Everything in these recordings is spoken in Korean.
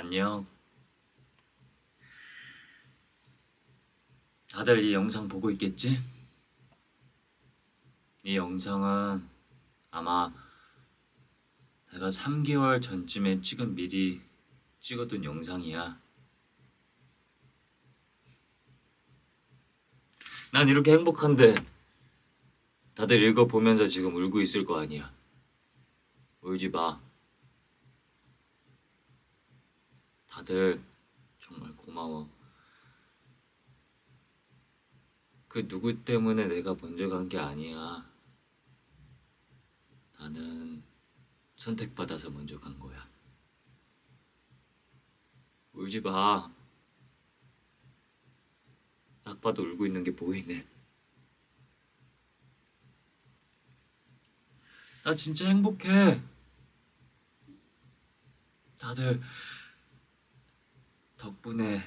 안녕. 다들 이 영상 보고 있겠지? 이 영상은 아마 내가 3개월 전쯤에 찍은 미리 찍어둔 영상이야. 난 이렇게 행복한데 다들 읽어보면서 지금 울고 있을 거 아니야. 울지 마. 다들 정말 고마워. 그 누구 때문에 내가 먼저 간 게 아니야. 나는 선택받아서 먼저 간 거야. 울지 마. 딱 봐도 울고 있는 게 보이네. 나 진짜 행복해. 다들 덕분에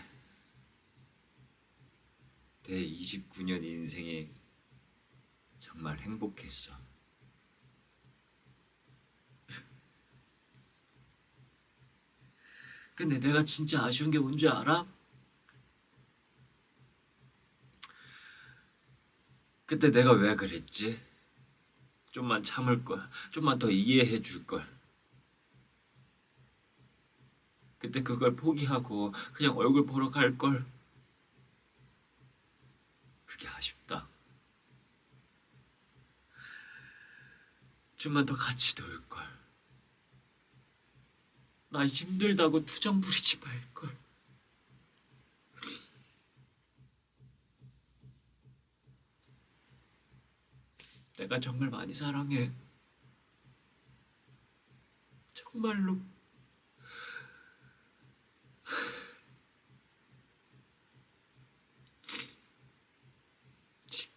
내 29년 인생이 정말 행복했어. 근데 내가 진짜 아쉬운 게 뭔지 알아? 그때 내가 왜 그랬지? 좀만 참을 걸, 좀만 더 이해해 줄 걸. 그때 그걸 포기하고 그냥 얼굴 보러 갈 걸. 그게 아쉽다. 좀만 더 같이 놀 걸. 나 힘들다고 투정 부리지 말 걸. 내가 정말 많이 사랑해. 정말로.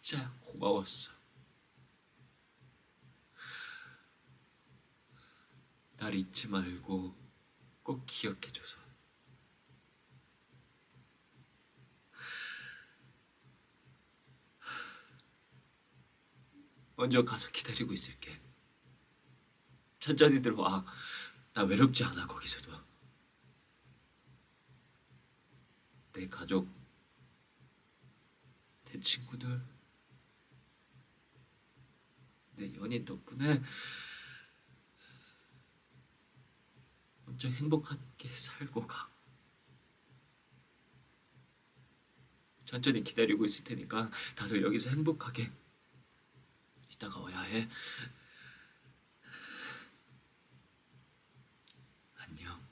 진짜 고마웠어. 날 잊지 말고 꼭 기억해줘서. 먼저 가서 기다리고 있을게. 천천히 들어와. 나 외롭지 않아 거기서도. 내 가족, 내 친구들, 내 연인 덕분에 엄청 행복하게 살고 가. 천천히 기다리고 있을 테니까 다들 여기서 행복하게 이따가 와야 해.